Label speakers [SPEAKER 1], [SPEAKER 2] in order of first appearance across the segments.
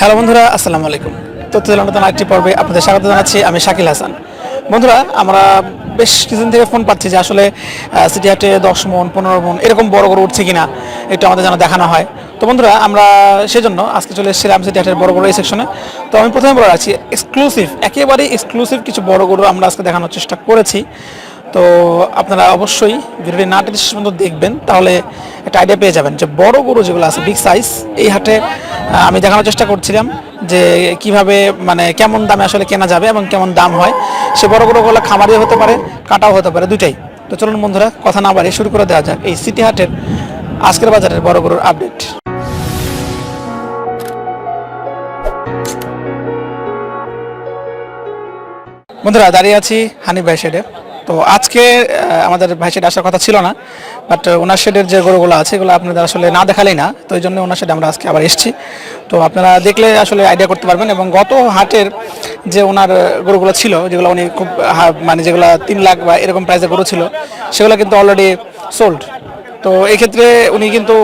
[SPEAKER 1] Hello বন্ধুরা, আসসালামু আলাইকুম। তথ্য নতুন একটি পর্বে আপনাদের স্বাগত জানাচ্ছি, আমি শাকিল হাসান। বন্ধুরা, আমরা বেশ কিছুদিন থেকে ফোন পাচ্ছি যে আসলে সিটি হাটে দশ মন, পনেরো মন এরকম বড় বড় উঠছে কিনা, একটু আমাদের যেন দেখানো হয়। তো বন্ধুরা, আমরা সেজন্য আজকে চলে এসেছিলাম সিটি হাটের বড় বড় এই সেকশনে তো আমি প্রথমে বলে রাখছি এক্সক্লুসিভ একেবারেই এক্সক্লুসিভ কিছু বড় গরু আমরা আজকে দেখানোর চেষ্টা করেছি। তো আপনারা অবশ্যই ভিডিওটি না টেনে শেষ পর্যন্ত দেখবেন, তাহলে একটা আইডিয়া পেয়ে যাবেন যে বড় গরু যেগুলো আছে বিগ সাইজ এই হাটে আমি দেখানোর চেষ্টা করছিলাম যে কীভাবে মানে কেমন দামে আসলে কেনা যাবে এবং কেমন দাম হয়। সে বড় গরুগুলো খামারিও হতে পারে, কাটাও হতে পারে দুটাই তো চলুন বন্ধুরা, কথা না বাড়িয়ে শুরু করে দেওয়া যাক এই সিটি হাটের আজকের বাজারের বড় গরুর আপডেট বন্ধুরা, দাঁড়িয়ে আছি হানি ভাই শেডে তো আজকে আমাদের ভাই শেডে আসার কথা ছিল না বাট ওনার শেডের যে গরুগুলো আছে, এগুলো আপনাদের আসলে না দেখালেই না, তো এই জন্য ওনার শেডে আমরা আজকে আবার এসেছি। তো আপনারা দেখলে আসলে আইডিয়া করতে পারবেন এবং গত হাটের যে ওনার গরুগুলো ছিল, যেগুলো উনি খুব মানে যেগুলো তিন লাখ বা এরকম প্রাইসের গরু ছিল, সেগুলো কিন্তু অলরেডি সোল্ড তো এই ক্ষেত্রে উনি কিন্তু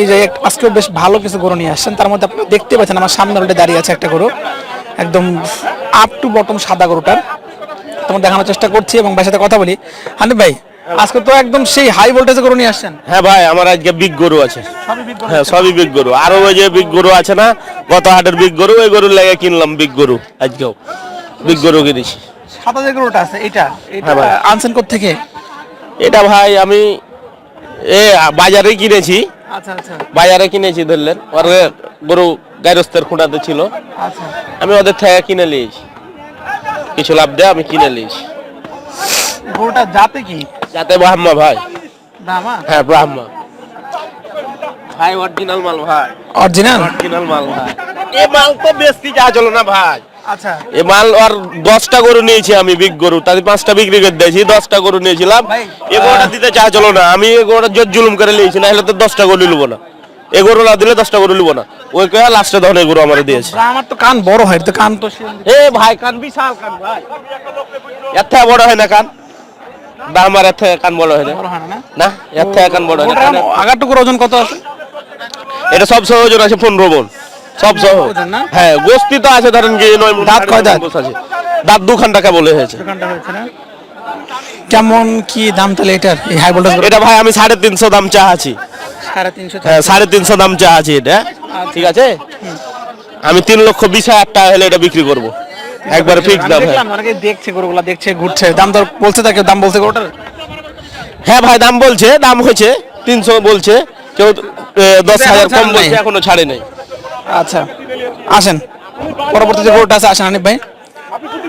[SPEAKER 1] এই যে আজকেও বেশ ভালো কিছু গরু নিয়ে আসছেন। তার মধ্যে আপনারা দেখতে পাচ্ছেন আমার সামনে অলরেডি দাঁড়িয়ে আছে একটা গরু, একদম আপ টু বটম সাদা গরুটার। তোমার দেখানোর চেষ্টা করছি এবং ভাইয়ের সাথে কথা বলি। হানিফ ভাই আজকে তো একদম সেই হাই ভোল্টেজে গরু নিয়ে আসছেন।
[SPEAKER 2] হ্যাঁ ভাই আমার আজকে বিগ গরু আছে। হ্যাঁ সবই বিগ গরু। আরও ওই যে বিগ গরু আছে না গত হাটের বিগ গরু ওই গরুর লেগে কিনলাম বিগ গরু আজকেও। বিগ গরু কিনেছি।
[SPEAKER 1] সাদা যে গরুটা আছে এটা এটা
[SPEAKER 2] হ্যাঁ ভাই।
[SPEAKER 1] আনছেন থেকে
[SPEAKER 2] এটা ভাই আমি এ বাজারে কিনেছি।
[SPEAKER 1] আচ্ছা আচ্ছা।
[SPEAKER 2] বাজারে কিনেছি ধরলেন। ওর গরু গাইরস্তের খুঁটাতে ছিল।
[SPEAKER 1] আচ্ছা।
[SPEAKER 2] আমি ওদের থেকে কিনে নিয়েছি। কিছু লাভ দেয় আমি কিনে নিয়েছি
[SPEAKER 1] গরুটা যাতে কি?
[SPEAKER 2] যাতে ব্রাহ্মা ভাই।
[SPEAKER 1] দামা
[SPEAKER 2] হ্যাঁ ব্রাহ্মা। ভাই অরিজিনাল মাল ভাই।
[SPEAKER 1] অরিজিনাল
[SPEAKER 2] অরিজিনাল মাল ভাই। এ মাল তো বেশি যা চলো না ভাই।
[SPEAKER 1] আচ্ছা।
[SPEAKER 2] এ মাল আর দশটা গরু নিয়েছি আমি বিগ গরু তাদের পাঁচটা বিক্রি করে দিয়েছি দশটা গরু নিয়েছিলাম। এ গরুটা দিতে চা চলো না আমি এ গরুটা জোর জুলুম করে নিয়েছি না হলে তো দশটা গরু নিবো না। এ গরু না দিলে দশটা গরু নিবো না। ওই কে লাস্টে ধরনের গরু আমার দিয়েছে।
[SPEAKER 1] আমার তো কান বড় হয় তো কান তো
[SPEAKER 2] এ ভাই কান বিশাল কান ভাই। এর থেকে বড় হয় না কান? বা আমার এর থেকে কান বড় হয় না।
[SPEAKER 1] না
[SPEAKER 2] এর থেকে কান বড় হয় না।
[SPEAKER 1] গরুটার
[SPEAKER 2] কানে-
[SPEAKER 1] ওজন কত আছে?
[SPEAKER 2] এটা সব সহ ওজন আছে পনেরো বোন সব সহ।
[SPEAKER 1] ওজন
[SPEAKER 2] হ্যাঁ গোস্তি তো আছে ধরেন কি নয়
[SPEAKER 1] দাঁত কয় দাঁত?
[SPEAKER 2] আছে দাঁত দুখান টাকা বলে হয়েছে।
[SPEAKER 1] কেমন কি দাম তাহলে এটার? এই হাই ভোল্টেজ
[SPEAKER 2] এটা ভাই আমি সাড়ে তিনশো দাম চা আছি
[SPEAKER 1] সাড়ে তিনশো
[SPEAKER 2] হ্যাঁ সাড়ে তিনশো দাম চা আছি এটা ঠিক আছে? আমি তিন লক্ষ বিশ হাজার টাকা হলে এটা বিক্রি করব। একবার ফিক্স দাম হ্যাঁ।
[SPEAKER 1] অনেকে দেখছে গরুগুলা দেখছে ঘুরছে। দাম দর বলছে তাকে দাম বলছে গরুটার?
[SPEAKER 2] হ্যাঁ ভাই দাম বলছে দাম হয়েছে তিনশো বলছে। কেউ দশ হাজার কম বলছে এখনও ছাড়ে নাই।
[SPEAKER 1] আচ্ছা আসেন। পরবর্তী যে গরুটা আছে আসেন হানিফ ভাই।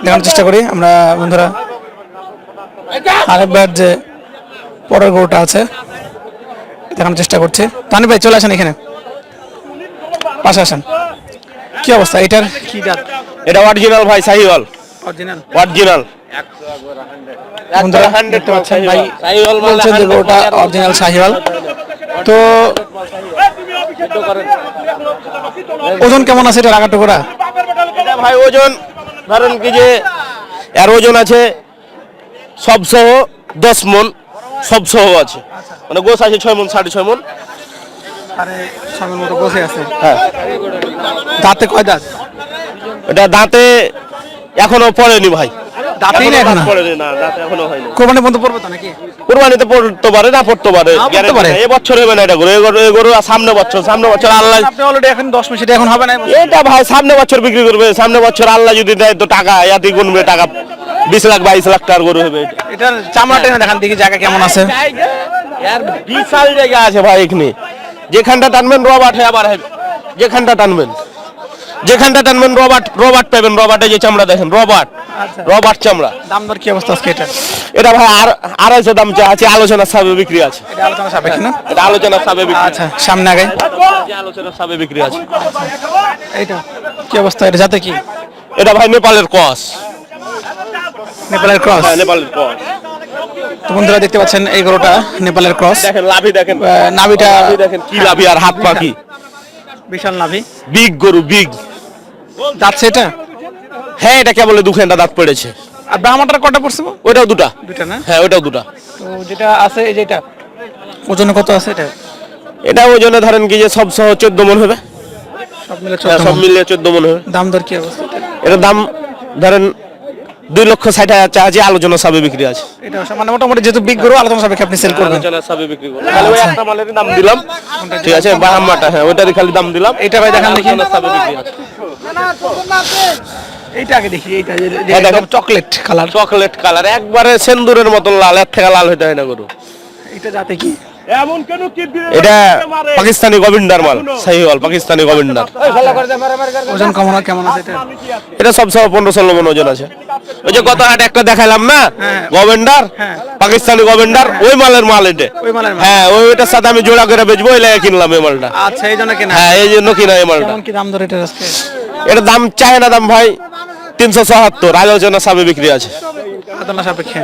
[SPEAKER 1] দেখানোর চেষ্টা করি। আমরা বন্ধুরা হানিফ ভাইয়ের যে পরের গরুটা আছে দেখানোর চেষ্টা করছে। তো হানিফ ভাই চলে আসেন এখানে। পাশে আসেন। কি অবস্থা? এটার কি জাত?
[SPEAKER 2] এটা অরিজিনাল ভাই সাহিওয়াল।
[SPEAKER 1] অরিজিনাল
[SPEAKER 2] অরিজিনাল
[SPEAKER 1] তো ওজন কেমন আছে এটা
[SPEAKER 2] ভাই ওজন ধরেন কি যে এর ওজন আছে সব দশ মন। সব সহ আছে। মানে গোস আছে ছয় মন সাড়ে ছয় মন।
[SPEAKER 1] মতো বসে আছে।
[SPEAKER 2] হ্যাঁ।
[SPEAKER 1] দাঁতে কয় দাঁত?
[SPEAKER 2] এটা দাঁতে এখনও পড়েনি ভাই।
[SPEAKER 1] দাঁতেই না
[SPEAKER 2] এখনও? পড়েনি না দাঁতে এখনও হয়নি।
[SPEAKER 1] কোরবানি বন্ধ পড়বে তো নাকি?
[SPEAKER 2] কুরবানিতে পড়তে পারে না পড়তে পারে বছর হবে না এটা গরু গরু সামনে বছর সামনে বছর আল্লাহ
[SPEAKER 1] আপনি অলরেডি এখন এখন হবে না
[SPEAKER 2] এটা ভাই সামনে বছর বিক্রি করবে সামনে বছর আল্লাহ যদি দেয় তো টাকা ইয়াতি গুনবে টাকা। বিশ লাখ বাইশ লাখ টাকার গরু হবে এটা।
[SPEAKER 1] এটার চামড়া টেনে দেখান দেখি জায়গা কেমন আছে।
[SPEAKER 2] বিশাল জায়গা আছে ভাই এখানে। যেখানটা টানবেন রবার্ট হয়ে আবার যেখানটা টানবেন যেখানটা টানবেন রবার্ট রবার্ট পাবেন। রবার্টে যে চামড়া দেখেন রবার্ট
[SPEAKER 1] আচ্ছা।
[SPEAKER 2] রবার্ট চামড়া।
[SPEAKER 1] দাম দর কি অবস্থা আজকে এটা
[SPEAKER 2] এটা ভাই আর আড়াইশো দাম যা আছে আলোচনার সাবে বিক্রি আছে।
[SPEAKER 1] এটা আলোচনা সাপেক্ষ না?
[SPEAKER 2] এটা আলোচনার সাবে বিক্রি।
[SPEAKER 1] আচ্ছা সামনে আগে।
[SPEAKER 2] আছে আলোচনার সাবে বিক্রি আছে।
[SPEAKER 1] এইটা কি অবস্থা এটা? যাতে কি?
[SPEAKER 2] এটা ভাই নেপালের কস।
[SPEAKER 1] নেপালের ক্রস।
[SPEAKER 2] হ্যাঁ নেপালের কস
[SPEAKER 1] তো বন্ধুরা দেখতে পাচ্ছেন এই গরুটা নেপালের ক্রস।
[SPEAKER 2] দেখেন লাভি দেখেন।
[SPEAKER 1] নাভিটা
[SPEAKER 2] দেখেন কি লাভি আর হাত পাখি
[SPEAKER 1] বিশাল নাভি
[SPEAKER 2] বিগ গরু বিগ।
[SPEAKER 1] যাচ্ছে এটা?
[SPEAKER 2] হ্যাঁ এটা কেবল দুখানটা দাঁত পড়েছে।
[SPEAKER 1] আর ব্রাহ্মণটার কটা পড়ছে
[SPEAKER 2] ওইটাও দুটা।
[SPEAKER 1] দুটা না?
[SPEAKER 2] হ্যাঁ ওইটাও দুটা।
[SPEAKER 1] তো যেটা আছে এই যেটা ওজনে কত আছে এটা?
[SPEAKER 2] এটা ওজনে ধরেন কি যে সব সহ চোদ্দ মন হবে।
[SPEAKER 1] সব মিলে
[SPEAKER 2] হ্যাঁ,
[SPEAKER 1] 14
[SPEAKER 2] সব। মিলিয়ে চোদ্দ মন হবে।
[SPEAKER 1] দাম দর কি অবস্থা?
[SPEAKER 2] এটার দাম ধরেন দুই লক্ষ ষাট হাজার চা আছে আলোচনা সাবে বিক্রি আছে।
[SPEAKER 1] এটা মানে মোটামুটি যেহেতু বিগ গরু আলোচনা সাপেক্ষে আপনি সেল করবেন?
[SPEAKER 2] আলোচনা সাবে বিক্রি করব। তাহলে ওই একটা মালেরই দাম দিলাম। ঠিক আছে বাহাম্মাটা হ্যাঁ ওইটারই খালি দাম দিলাম।
[SPEAKER 1] এটা ভাই দেখান দেখি।
[SPEAKER 2] সাবে বিক্রি আছে।
[SPEAKER 1] এইটা আগে দেখি এইটা যে- যে
[SPEAKER 2] দেখেন।
[SPEAKER 1] একদম চকলেট কালার
[SPEAKER 2] চকলেট কালার একবারে সেন্দুরের মতন লাল এর থেকে লাল হইতে হয় না গরু।
[SPEAKER 1] এটা যাতে কি?
[SPEAKER 2] এটা পাকিস্তানি গোবিন্দার মাল। সাহিওয়াল পাকিস্তানি গোবিন্দার
[SPEAKER 1] ওজন কেমন কেমন আছে এটা?
[SPEAKER 2] এটা সব সব পনেরো ষোলো মন ওজন আছে। ওই যে গত হাট একটা দেখালাম না?
[SPEAKER 1] হ্যাঁ।
[SPEAKER 2] গোবেন্ডার
[SPEAKER 1] হ্যাঁ।
[SPEAKER 2] পাকিস্তানি গোবেন্ডার ওই মালের মাল এটা। হ্যাঁ ওই ওইটার সাথে আমি জোড়া করে বেচবো ওই লাগে কিনলাম এই মালটা।
[SPEAKER 1] আচ্ছা এই জন্য কেনা।
[SPEAKER 2] হ্যাঁ এই জন্য কিনা এই মালটা।
[SPEAKER 1] কি দাম এটা
[SPEAKER 2] এটা দাম চায় না দাম ভাই তিনশো চুয়াত্তর আলোচনা সাবে বিক্রি আছে।
[SPEAKER 1] আলোচনা সাপেক্ষে।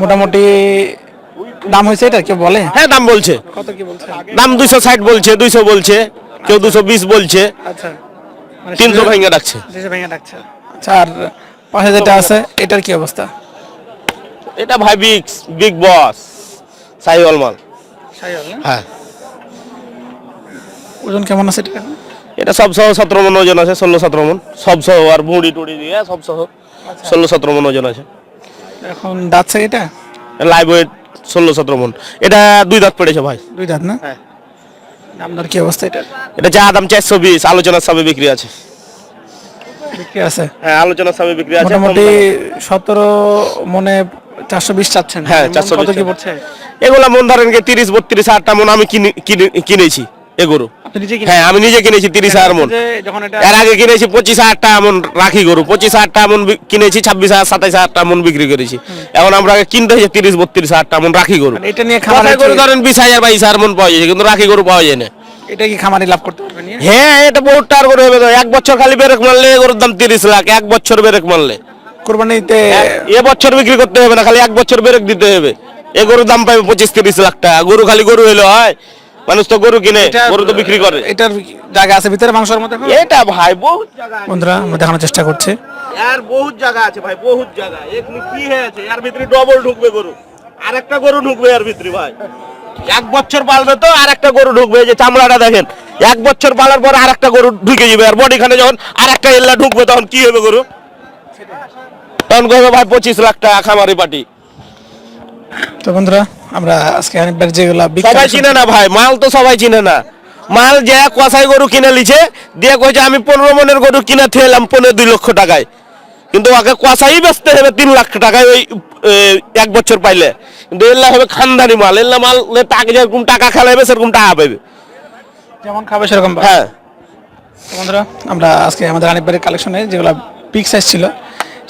[SPEAKER 1] মোটামুটি দাম হয়েছে এটা কেউ বলে?
[SPEAKER 2] হ্যাঁ দাম বলছে।
[SPEAKER 1] কত কি বলছে?
[SPEAKER 2] দাম দুইশো ষাট বলছে দুইশো বলছে কেউ দুশো বিশ বলছে।
[SPEAKER 1] আচ্ছা। মানে
[SPEAKER 2] তিনশো ভেঙে রাখছে।
[SPEAKER 1] দেশে ভেঙে ডাকছে আচ্ছা আর পাশে যেটা আছে এটার কি অবস্থা?
[SPEAKER 2] এটা ভাই বিগ বিগ বস সাহিওয়াল মাল। হ্যাঁ।
[SPEAKER 1] ওজন কেমন আছে এটা
[SPEAKER 2] এটা সব সহ সতেরো মন ওজন আছে ষোলো সতেরো মন। সব সহ আর বুড়ি টুড়ি দিয়ে সব সহ। ষোলো সতেরো মন ওজন আছে।
[SPEAKER 1] এখন দাঁতছে এটা?
[SPEAKER 2] লাইভ ওয়েট ষোলো সতেরো মন। এটা দুই দাঁত পড়েছে ভাই।
[SPEAKER 1] দুই দাঁত না?
[SPEAKER 2] হ্যাঁ।
[SPEAKER 1] কি অবস্থা এটা?
[SPEAKER 2] এটা যা দাম চারশো বিশ আলোচনার বিক্রি আছে।
[SPEAKER 1] বিক্রি আছে?
[SPEAKER 2] হ্যাঁ আলোচনার বিক্রি আছে
[SPEAKER 1] মোটামুটি সতেরো মনে চারশো বিশ চাচ্ছেন।
[SPEAKER 2] হ্যাঁ, 420
[SPEAKER 1] কত কি পড়ছে?
[SPEAKER 2] এগুলা মন ধরেন তিরিশ বত্রিশ আটটা মন আমি কিনে- কিনে- কিনেছি এগুলো হ্যাঁ আমি নিজে কিনেছি তিরিশ হাজার মন। এর আগে কিনেছি পঁচিশ হাজার টাকা মন রাখি গরু পঁচিশ হাজার টাকা মন কিনেছি ছাব্বিশ হাজার সাতাইশ হাজার টাকা মন বিক্রি করেছি। এখন আমরা কিনতে হয়েছে তিরিশ বত্রিশ হাজার টাকা মন রাখি গরু।
[SPEAKER 1] মানে এটা নিয়ে
[SPEAKER 2] গরু ধরেন বিশ হাজার বাইশ হাজার মন পাওয়া যায় কিন্তু রাখি গরু পাওয়া যায় না।
[SPEAKER 1] এটা কি খামারি লাভ করতে পারবেন
[SPEAKER 2] হ্যাঁ এটা বহুত টার গরু হবে এক বছর খালি বেরেক মারলে গরুর দাম তিরিশ লাখ এক বছর বেরেক মারলে।
[SPEAKER 1] কোরবানিতে
[SPEAKER 2] এ বছর বিক্রি করতে হবে না খালি এক বছর বেরেক দিতে হবে। এ গরুর দাম পাবে পঁচিশ তিরিশ লাখ টাকা। গরু খালি গরু হলে হয় মানুষ তো গরু কিনে
[SPEAKER 1] এটা-
[SPEAKER 2] গরু তো বিক্রি করে।
[SPEAKER 1] এটার জায়গা আছে ভিতরে মাংসের মধ্যে
[SPEAKER 2] এটা ভাই বহুত
[SPEAKER 1] বন্ধুরা আমরা দেখানোর চেষ্টা করছি।
[SPEAKER 2] আর বহুত জায়গা আছে ভাই বহুত জায়গা। এখানে কি হয়েছে এর ভিতরে ডবল ঢুকবে গরু। আর একটা গরু ঢুকবে এর ভিতরে ভাই। এক বছর পালবে তো আর একটা গরু ঢুকবে। যে চামড়াটা দেখেন এক বছর পালার পর আর একটা গরু ঢুকে যাবে। আর বডিখানে যখন আর একটা এল্লা ঢুকবে তখন কি হবে গরু? তখন কবে ভাই পঁচিশ লাখ টাকা খামারি পাটি
[SPEAKER 1] তো বন্ধুরা আমরা আজকে অনেকবার যেগুলা
[SPEAKER 2] সবাই চিনে না ভাই মাল তো সবাই চিনে না। মাল যে কষাই গরু কিনে লিছে দিয়ে কইছে আমি পনেরো মনের গরু কিনে থেলাম পনেরো দুই লক্ষ টাকায়। কিন্তু ওকে কষাই বেচতে হবে তিন লাখ টাকায় ওই এক বছর পাইলে। কিন্তু এল্লা হবে খানদানি মাল। এল্লা মাল টাকা যেরকম টাকা খেলাবে সেরকম টাকা পাবে
[SPEAKER 1] যেমন খাবে সেরকম
[SPEAKER 2] হ্যাঁ।
[SPEAKER 1] বন্ধুরা আমরা আজকে আমাদের অনেকবারের কালেকশনে যেগুলো বিগ সাইজ ছিল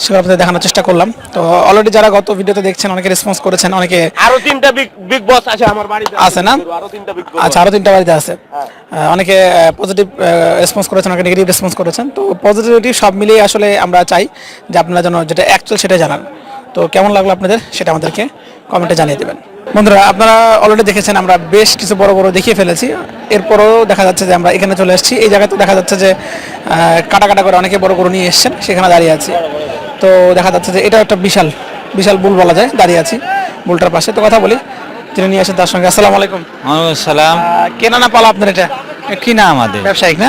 [SPEAKER 1] সেগুলো আপনাদের দেখানোর চেষ্টা করলাম। তো অলরেডি যারা গত ভিডিওতে দেখছেন অনেকে রেসপন্স করেছেন অনেকে
[SPEAKER 2] আরও তিনটা বিগ বিগ বস আছে আমার বাড়িতে।
[SPEAKER 1] আছে না?
[SPEAKER 2] আরও তিনটা বিগ বস
[SPEAKER 1] আচ্ছা আরও তিনটা বাড়িতে আছে। অনেকে পজিটিভ রেসপন্স করেছেন অনেকে নেগেটিভ রেসপন্স করেছেন। তো পজিটিভিটি সব মিলিয়ে আসলে আমরা চাই যে আপনারা যেন যেটা অ্যাকচুয়াল সেটা জানান। তো কেমন লাগল আপনাদের? সেটা আমাদেরকে কমেন্টে জানিয়ে দেবেন। বন্ধুরা আপনারা অলরেডি দেখেছেন আমরা বেশ কিছু বড় বড় দেখিয়ে ফেলেছি। এরপরও দেখা যাচ্ছে যে আমরা এখানে চলে এসেছি। এই জায়গাতে দেখা যাচ্ছে যে কাটা কাটা করে অনেকে বড় বড় নিয়ে এসেছেন। সেখানে দাঁড়িয়ে আছি। তো দেখা যাচ্ছে যে এটা একটা বিশাল বিশাল বুল বলা যায় দাঁড়িয়ে আছি বুলটার পাশে। তো কথা বলি তিনি নিয়ে আসেন তার সঙ্গে। আসসালামু আলাইকুম।
[SPEAKER 3] ওয়ালাইকুম সালাম
[SPEAKER 1] কেনা না পালা আপনার এটা?
[SPEAKER 3] কি না আমাদের?
[SPEAKER 1] ব্যবসায়িক না?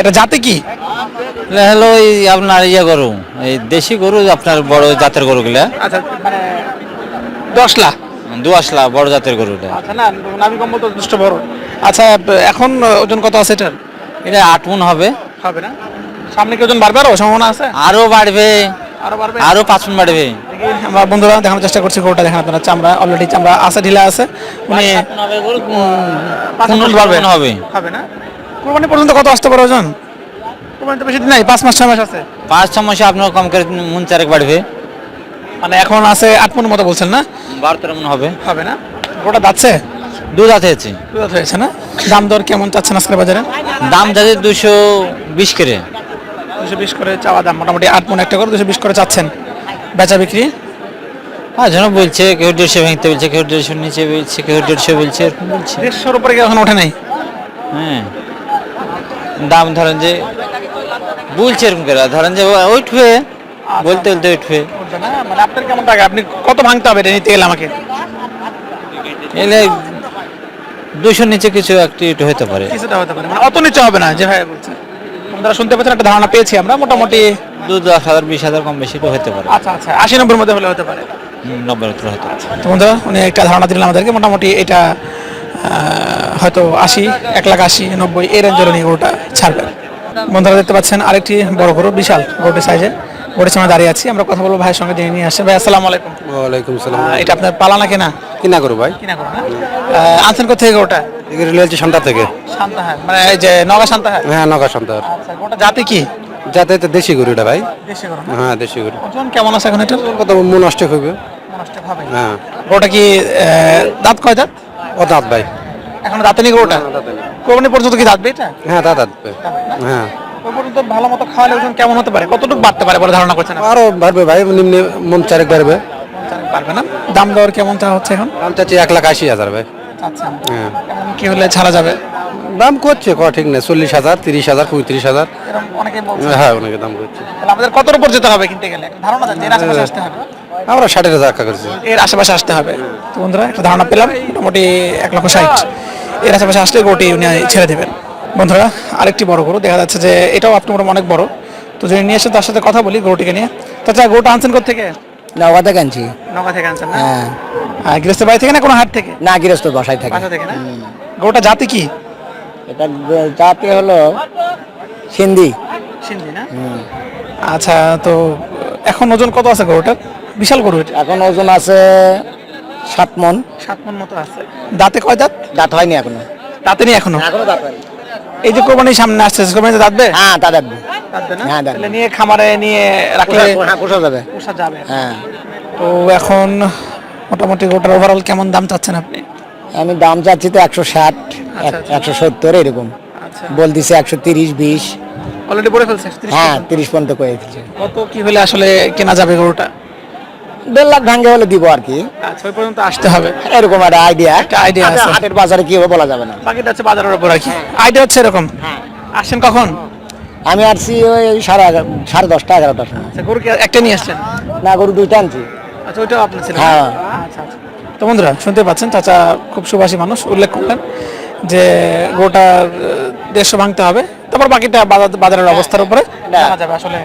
[SPEAKER 1] এটা জাতে কি?
[SPEAKER 3] হলো এই আপনার ইয়ে গরু এই দেশি গরু আপনার বড় জাতের গরুগুলা।
[SPEAKER 1] আচ্ছা মানে দশলা।
[SPEAKER 3] দুয়াশলা বড় জাতের গরুটা
[SPEAKER 1] আচ্ছা না নামি কম তো যথেষ্ট বড়। আচ্ছা এখন ওজন কত আছে এটার?
[SPEAKER 3] এটা আট মন হবে।
[SPEAKER 1] হবে না? সামনে কি ওজন বাড়বে আরও? সম্ভাবনা আছে?
[SPEAKER 3] আরও বাড়বে। আরও পাঁচ মন বাড়বে।
[SPEAKER 1] আমরা বন্ধুরা দেখানোর চেষ্টা করছি গরুটা দেখেন আপনারা চামড়া অলরেডি চামড়া আছে ঢিলা আছে। বাড়বে।
[SPEAKER 3] মণ হবে।
[SPEAKER 1] হবে না? কোরবানি পর্যন্ত কত আসতে পারে ওজন? কোরবানি তো বেশি দিন নাই পাঁচ মাস ছয় মাস আছে।
[SPEAKER 3] পাঁচ ছ মাসে আপনার কম করে মন চারেক বাড়বে।
[SPEAKER 1] মানে এখন আছে আট মন মতো বলছেন না?
[SPEAKER 3] বারো তেরো মন হবে।
[SPEAKER 1] হবে না? গরুটা দাচ্ছে
[SPEAKER 3] দুধ আছে
[SPEAKER 1] দুধ হয়েছে না? দাম দর কেমন চাচ্ছেন আজকের বাজারে?
[SPEAKER 3] দাম যাদের দুশো বিশ করে।
[SPEAKER 1] দুশো বিশ করে চাওয়া দাম মোটামুটি আট মন একটা করে দুশো বিশ করে চাচ্ছেন। বেচা বিক্রি?
[SPEAKER 3] হ্যাঁ যেন বলছে কেউ দেড়শো ভাঙতে বলছে কেউ দেড়শোর নিচে বলছে কেউ দেড়শো বলছে এরকম বলছে।
[SPEAKER 1] দেড়শোর উপরে এখন ওঠে নাই?
[SPEAKER 3] হ্যাঁ। দাম ধরেন যে বলছে এরকম করে ধরেন যে উঠবে বলতে বলতে উঠবে।
[SPEAKER 1] উঠবে না? মানে আপনার কেমন টাকা আপনি কত ভাঙতে হবে এটা নিতে গেলে আমাকে?
[SPEAKER 3] এলে দুশোর নিচে কিছু একটু হতে পারে।
[SPEAKER 1] কিছুটা হতে পারে। মানে অত নিচে হবে না যে ভাই বলছে। বন্ধুরা শুনতে পাচ্ছেন একটা ধারণা পেয়েছি আমরা মোটামুটি
[SPEAKER 3] দু দশ হাজার বিশ হাজার কম বেশি হতে পারে।
[SPEAKER 1] আচ্ছা আচ্ছা আশি নব্বইয়ের মধ্যে হলে হতে পারে।
[SPEAKER 3] নব্বই ভিতরে হতে পারে।
[SPEAKER 1] তো বন্ধুরা উনি একটা ধারণা দিলেন আমাদেরকে মোটামুটি এটা হয়তো আশি এক লাখ আশি নব্বই এই রেঞ্জের উনি গরুটা ছাড়বেন। বন্ধুরা দেখতে পাচ্ছেন আরেকটি বড় গরু বিশাল গরুটি সাইজের গরুর সামনে দাঁড়িয়ে আছি আমরা কথা বলব ভাইয়ের সঙ্গে যিনি নিয়ে আসেন ভাই আসসালামু আলাইকুম।
[SPEAKER 4] ওয়ালাইকুম সালাম।
[SPEAKER 1] এটা আপনার পালা না কেনা?
[SPEAKER 4] কিনা করো ভাই।
[SPEAKER 1] কিনা করো না? আনছেন কোথেকে গরুটা?
[SPEAKER 4] থেকে।
[SPEAKER 1] মানে এই যে নগা হ্যাঁ
[SPEAKER 4] নগা
[SPEAKER 1] আচ্ছা জাতি কি?
[SPEAKER 4] যাতে তো দেশি ভাই।
[SPEAKER 1] দেশি গরু
[SPEAKER 4] হ্যাঁ দেশি গরু।
[SPEAKER 1] ওজন কেমন আছে এখন এটা?
[SPEAKER 4] কত? মন নষ্ট হবে।
[SPEAKER 1] নষ্ট হবে।
[SPEAKER 4] হ্যাঁ।
[SPEAKER 1] কি দাঁত কয় দাঁত?
[SPEAKER 4] ও দাঁত ভাই।
[SPEAKER 1] এখন দাঁতে নেই গরুটা কোরবানি পর্যন্ত কি দাঁতবে এটা?
[SPEAKER 4] হ্যাঁ দাঁত। হ্যাঁ।
[SPEAKER 1] পর্যন্ত ভালো মতো খাওয়ালে ওজন কেমন হতে পারে? কতটুকু বাড়তে পারে বলে ধারণা করছেন?
[SPEAKER 4] আরও বাড়বে ভাই নিম্নে মন চারেক বাড়বে।
[SPEAKER 1] পারবে না? দাম দর কেমন চা হচ্ছে এখন?
[SPEAKER 4] দাম চাচ্ছি এক লাখ আশি হাজার ভাই।
[SPEAKER 1] আচ্ছা।
[SPEAKER 4] হ্যাঁ।
[SPEAKER 1] কি হলে ছাড়া যাবে?
[SPEAKER 4] দাম করছে ক ঠিক নেই চল্লিশ হাজার তিরিশ হাজার পঁয়ত্রিশ হাজার। হ্যাঁ অনেকে দাম করছে।
[SPEAKER 1] তাহলে আমাদের কতর উপর যেতে হবে কিনতে গেলে? ধারণা এর আশেপাশে আসতে হবে।
[SPEAKER 4] আমরা ষাটের হাজার টাকা করছি।
[SPEAKER 1] এর আশেপাশে আসতে হবে। তো বন্ধুরা একটা ধারণা পেলাম মোটামুটি এক লক্ষ ষাট। এর আশেপাশে আসলে গরুটি উনি ছেড়ে দেবেন। বন্ধুরা আরেকটি বড় গরু দেখা যাচ্ছে যে এটাও আপনি মোটামুটি অনেক বড়। তো যদি নিয়ে এসে তার সাথে কথা বলি গরুটিকে নিয়ে। তাছাড়া গরুটা আনছেন থেকে
[SPEAKER 5] নওগাঁতে কানছি
[SPEAKER 1] নগা থেকে আনছেন
[SPEAKER 5] হ্যাঁ।
[SPEAKER 1] গৃহস্থ বাড়ি থেকে না কোনো হাট থেকে?
[SPEAKER 5] না গৃহস্থ বাসায় থাকে।
[SPEAKER 1] বাসা থেকে না? গরুটা জাতি কি?
[SPEAKER 5] এটা জাতি হলো সিন্ধি।
[SPEAKER 1] সিন্ধি না? আচ্ছা তো এখন ওজন কত আছে গরুটার বিশাল গরু
[SPEAKER 5] এখন ওজন আছে সাত মন।
[SPEAKER 1] সাত মন মতো আছে। দাঁতে কয় দাঁত?
[SPEAKER 5] দাঁত হয়নি এখনও।
[SPEAKER 1] দাঁতে নেই এখনও?
[SPEAKER 5] এখনও দাঁত হয়নি।
[SPEAKER 1] এই যে কোরবানির সামনে আসছে কোরবানিতে দাঁতবে
[SPEAKER 5] হ্যাঁ তা দেখব
[SPEAKER 1] দাঁতবে
[SPEAKER 5] হ্যাঁ, দাঁতবে।
[SPEAKER 1] নিয়ে খামারে নিয়ে রাখলে
[SPEAKER 5] হ্যাঁ পোষা যাবে।
[SPEAKER 1] পোষা যাবে।
[SPEAKER 5] হ্যাঁ।
[SPEAKER 1] তো এখন মোটামুটি গোটার ওভারঅল কেমন দাম চাচ্ছেন আপনি?
[SPEAKER 5] আমি দাম চাচ্ছি তো একশো ষাট
[SPEAKER 1] আচ্ছা।
[SPEAKER 5] একশো সত্তর এরকম।
[SPEAKER 1] আচ্ছা।
[SPEAKER 5] বলতেছে একশো তিরিশ বিশ।
[SPEAKER 1] অলরেডি বলে ফেলছে
[SPEAKER 5] হ্যাঁ তিরিশ পর্যন্ত করে দিচ্ছে
[SPEAKER 1] কত কি হলে আসলে কেনা যাবে গরুটা?
[SPEAKER 5] দেড় লাখ ভাঙ্গে হলে দিব আর কি।
[SPEAKER 1] আচ্ছা ওই পর্যন্ত আসতে হবে।
[SPEAKER 5] এরকম একটা আইডিয়া
[SPEAKER 1] একটা idea আছে।
[SPEAKER 5] হাটের বাজারে কি হবে বলা যাবে না।
[SPEAKER 1] বাকিটা হচ্ছে বাজারের উপর আর কি। আইডিয়া হচ্ছে এরকম। আসছেন কখন?
[SPEAKER 5] আমি আসছি ওই সাড়ে সাড়ে দশটা এগারোটার সময়।
[SPEAKER 1] আচ্ছা গরু কি একটা নিয়ে আসছেন?
[SPEAKER 5] না গরু দুইটা আনছি।
[SPEAKER 1] আচ্ছা ওইটাও আপনার ছিল
[SPEAKER 5] হ্যাঁ।
[SPEAKER 1] আচ্ছা আচ্ছা। তো বন্ধুরা শুনতে পাচ্ছেন চাচা খুব সুভাষী মানুষ উল্লেখ করলেন যে গোটা দেড়শো ভাঙতে হবে। তারপর বাকিটা বাজার- বাজারের অবস্থার উপরে জানা যাবে আসলে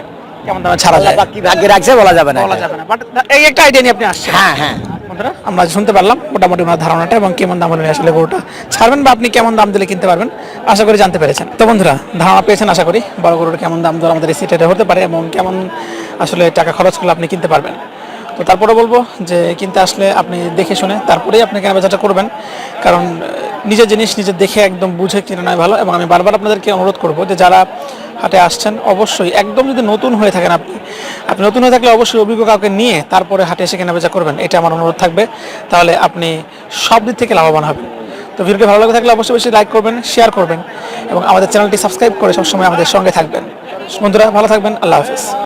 [SPEAKER 1] কেমন দামে ছাড়া যায়।
[SPEAKER 5] বাকি ভাগ্যে রাখছে বলা যাবে না
[SPEAKER 1] বলা যাবে না। বাট এই একটা আইডিয়া নিয়ে আপনি আসছেন।
[SPEAKER 5] হ্যাঁ হ্যাঁ।
[SPEAKER 1] বন্ধুরা আমরা শুনতে পারলাম মোটামুটি ওনার ধারণাটা এবং কেমন দাম হলে আসলে গরুটা। ছাড়বেন বা আপনি কেমন দাম দিলে কিনতে পারবেন আশা করি জানতে পেরেছেন। তো বন্ধুরা ধারণা পেয়েছেন আশা করি বড় গরুর কেমন দাম দর আমাদের সিটেটে হতে পারে এবং কেমন আসলে টাকা খরচ করলে আপনি কিনতে পারবেন। তো তারপরে বলব যে কিনতে আসলে আপনি দেখে শুনে তারপরেই আপনি কেনাবেচাটা করবেন। কারণ নিজের জিনিস নিজে দেখে একদম বুঝে কিনে নেয় ভালো এবং আমি বারবার আপনাদেরকে অনুরোধ করব যে যারা হাটে আসছেন, অবশ্যই একদম যদি নতুন হয়ে থাকেন আপনি আপনি নতুন হয়ে থাকলে অবশ্যই অভিজ্ঞ কাউকে নিয়ে তারপরে হাটে এসে কেনাবেচা করবেন। এটা আমার অনুরোধ থাকবে। তাহলে আপনি সব দিক থেকে লাভবান হবেন। তো ভিডিওটি ভালো লাগে থাকলে অবশ্যই বেশি লাইক করবেন শেয়ার করবেন এবং আমাদের চ্যানেলটি সাবস্ক্রাইব করে সবসময় আমাদের সঙ্গে থাকবেন। বন্ধুরা, ভালো থাকবেন, আল্লাহ হাফিজ।